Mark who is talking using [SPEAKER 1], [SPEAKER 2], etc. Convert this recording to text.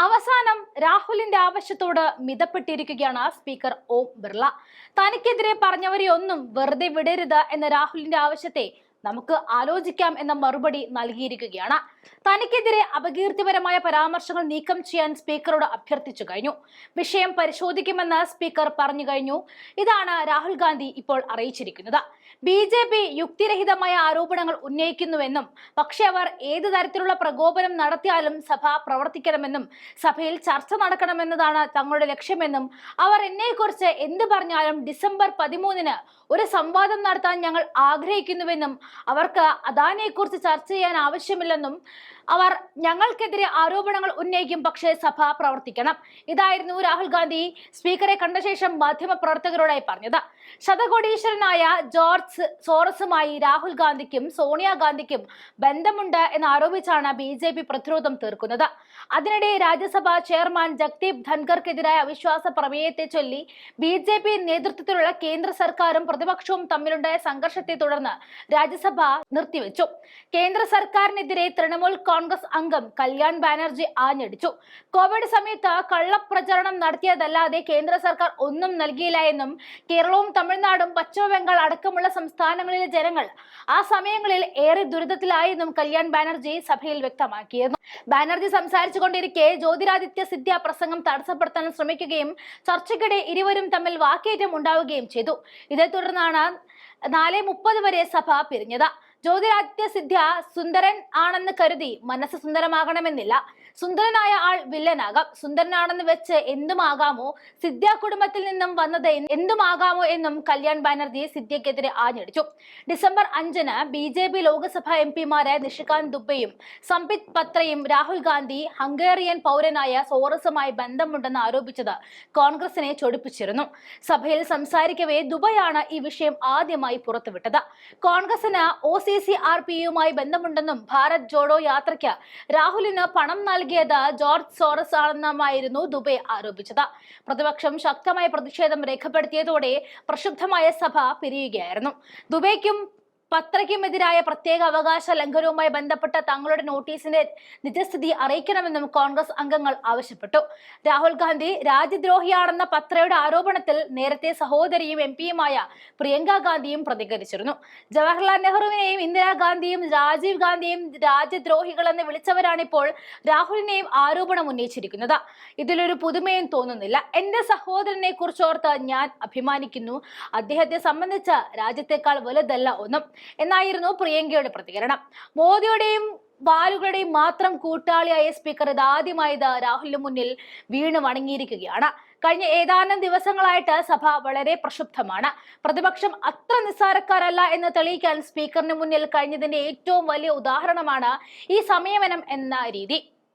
[SPEAKER 1] അവസാനം രാഹുലിന്റെ ആവശ്യത്തോട് മിതപ്പെട്ടിരിക്കുകയാണ് സ്പീക്കർ ഓം ബിർള. തനിക്കെതിരെ പറഞ്ഞവരെയൊന്നും വെറുതെ വിടരുത് എന്ന രാഹുലിന്റെ ആവശ്യത്തെ നമുക്ക് ആലോചിക്കാം എന്ന മറുപടി നൽകിയിരിക്കുകയാണ്. തനിക്കെതിരെ അപകീർത്തിപരമായ പരാമർശങ്ങൾ നീക്കം ചെയ്യാൻ സ്പീക്കറോട് അഭ്യർത്ഥിച്ചു കഴിഞ്ഞു. വിഷയം പരിശോധിക്കുമെന്ന് സ്പീക്കർ പറഞ്ഞു കഴിഞ്ഞു. ഇതാണ് രാഹുൽ ഗാന്ധി ഇപ്പോൾ അറിയിച്ചിരിക്കുന്നത്. ബി ജെ പി യുക്തിരഹിതമായ ആരോപണങ്ങൾ ഉന്നയിക്കുന്നുവെന്നും പക്ഷെ അവർ ഏത് തരത്തിലുള്ള പ്രകോപനം നടത്തിയാലും സഭ പ്രവർത്തിക്കണമെന്നും സഭയിൽ ചർച്ച നടക്കണമെന്നതാണ് തങ്ങളുടെ ലക്ഷ്യമെന്നും അവർ എന്നെക്കുറിച്ച് എന്ത് പറഞ്ഞാലും ഡിസംബർ പതിമൂന്നിന് ഒരു സംവാദം നടത്താൻ ഞങ്ങൾ ആഗ്രഹിക്കുന്നുവെന്നും അവർക്ക് അദാനിയെക്കുറിച്ച് ചർച്ച ചെയ്യാൻ ആവശ്യമില്ലെന്നും അവർ ഞങ്ങൾക്കെതിരെ ആരോപണങ്ങൾ ഉന്നയിക്കും പക്ഷേ സഭ പ്രവർത്തിക്കണം. ഇതായിരുന്നു രാഹുൽ ഗാന്ധി സ്പീക്കറെ കണ്ട ശേഷം മാധ്യമ പ്രവർത്തകരോടായി പറഞ്ഞത്. ശതകോടീശ്വരനായ ജോർജ് സോറസുമായി രാഹുൽ ഗാന്ധിക്കും സോണിയാഗാന്ധിക്കും ബന്ധമുണ്ട് എന്ന് ആരോപിച്ചാണ് ബി ജെ പി പ്രതിരോധം തീർക്കുന്നത്. അതിനിടെ രാജ്യസഭാ ചെയർമാൻ ജഗ്ദീപ് ധൻഖർക്കെതിരായ അവിശ്വാസ പ്രമേയത്തെ ചൊല്ലി ബി ജെ പി നേതൃത്വത്തിലുള്ള കേന്ദ്ര സർക്കാരും പ്രതിപക്ഷവും തമ്മിലുണ്ടായ സംഘർഷത്തെ തുടർന്ന് രാജ്യസഭ നിർത്തിവെച്ചു. കേന്ദ്ര സർക്കാരിനെതിരെ തൃണമൂൽ കോൺഗ്രസ് അംഗം കല്യാൺ ബാനർജി ആഞ്ഞടിച്ചു. കോവിഡ് സമയത്ത് കള്ളപ്രചരണം നടത്തിയതല്ലാതെ കേന്ദ്ര സർക്കാർ ഒന്നും നൽകിയില്ല എന്നും കേരളവും തമിഴ്നാടും പശ്ചിമ ബംഗാൾ അടക്കമുള്ള സംസ്ഥാനങ്ങളിലെ ജനങ്ങൾ ആ സമയങ്ങളിൽ ഏറെ ദുരിതത്തിലായെന്നും കല്യാൺ ബാനർജി സഭയിൽ വ്യക്തമാക്കിയിരുന്നു. ബാനർജി സംസാരിച്ചുകൊണ്ടിരിക്കെ ജ്യോതിരാദിത്യ സിദ്ധ്യ പ്രസംഗം തടസ്സപ്പെടുത്താൻ ശ്രമിക്കുകയും ചർച്ചയ്ക്കിടെ ഇരുവരും തമ്മിൽ വാക്കേറ്റം ഉണ്ടാവുകയും ചെയ്തു. ഇതേ തുടർന്നാണ് നാല് മുപ്പത് വരെ സഭ പിരിഞ്ഞത്. ജ്യോതിരാദിത്യ സിദ്ധ്യ സുന്ദരൻ ആണെന്ന് കരുതി മനസ്സ് സുന്ദരമാകണമെന്നില്ല. സുന്ദരനായ ആൾ വില്ലനാകാം. സുന്ദരനാണെന്ന് വെച്ച് എന്തുമാകാമോ സിദ്ധ്യ കുടുംബത്തിൽ നിന്നും വന്നത് എന്തുമാകാമോ എന്നും കല്യാൺ ബാനർജി സിദ്ധ്യക്കെതിരെ ആഞ്ഞടിച്ചു. ഡിസംബർ അഞ്ചിന് B J P Lok Sabha M പിമാരായ Nishikant ദുബെയും സംപിത് പത്രയും രാഹുൽ ഗാന്ധി ഹംഗേറിയൻ പൗരനായ സോറസുമായി ബന്ധമുണ്ടെന്ന് ആരോപിച്ചത് കോൺഗ്രസിനെ ചൊടിപ്പിച്ചിരുന്നു. സഭയിൽ സംസാരിക്കവേ ദുബൈയാണ് ഈ വിഷയം ആദ്യമായി പുറത്തുവിട്ടത്. കോൺഗ്രസിന് O C C C R P യുമായി ബന്ധമുണ്ടെന്നും ഭാരത് ജോഡോ യാത്രയ്ക്ക് രാഹുലിന് പണം നൽകിയത് ജോർജ് സോറസ് ആണെന്നുമായിരുന്നു ദുബെ ആരോപിച്ചത്. പ്രതിപക്ഷം ശക്തമായ പ്രതിഷേധം രേഖപ്പെടുത്തിയതോടെ പ്രക്ഷുബ്ധമായ സഭ പിരിയുകയായിരുന്നു. ദുബൈക്കും പത്രയ്ക്കുമെതിരായ പ്രത്യേക അവകാശ ലംഘനവുമായി ബന്ധപ്പെട്ട തങ്ങളുടെ നോട്ടീസിന്റെ നിജസ്ഥിതി അറിയിക്കണമെന്നും കോൺഗ്രസ് അംഗങ്ങൾ ആവശ്യപ്പെട്ടു. രാഹുൽ ഗാന്ധി രാജ്യദ്രോഹിയാണെന്ന പത്രയുടെ ആരോപണത്തിൽ നേരത്തെ സഹോദരിയും എം പിയുമായ പ്രിയങ്ക ഗാന്ധിയും പ്രതികരിച്ചിരുന്നു. ജവഹർലാൽ നെഹ്റുവിനെയും ഇന്ദിരാഗാന്ധിയും രാജീവ് ഗാന്ധിയും രാജ്യദ്രോഹികളെന്ന് വിളിച്ചവരാണിപ്പോൾ രാഹുലിനെയും ആരോപണം ഉന്നയിച്ചിരിക്കുന്നത്. ഇതിലൊരു പുതുമയും തോന്നുന്നില്ല. എന്റെ സഹോദരനെ കുറിച്ചോർത്ത് ഞാൻ അഭിമാനിക്കുന്നു. അദ്ദേഹത്തെ സംബന്ധിച്ച രാജ്യത്തെക്കാൾ വലുതല്ല ഒന്നും. എന്നായിരുന്നു പ്രിയങ്കയുടെ പ്രതികരണം. മോദിയുടെയും ബാലുകളുടെയും മാത്രം കൂട്ടാളിയായ സ്പീക്കർ ഇതാദ്യമായത് രാഹുലിന് മുന്നിൽ വീണ് വണങ്ങിയിരിക്കുകയാണ്. കഴിഞ്ഞ ഏതാനും ദിവസങ്ങളായിട്ട് സഭ വളരെ പ്രക്ഷുബ്ധമാണ്. പ്രതിപക്ഷം അത്ര നിസ്സാരക്കാരല്ല എന്ന് തെളിയിക്കാൻ സ്പീക്കറിന് മുന്നിൽ കഴിഞ്ഞതിന്റെ ഏറ്റവും വലിയ ഉദാഹരണമാണ് ഈ സംയമനം എന്ന രീതി.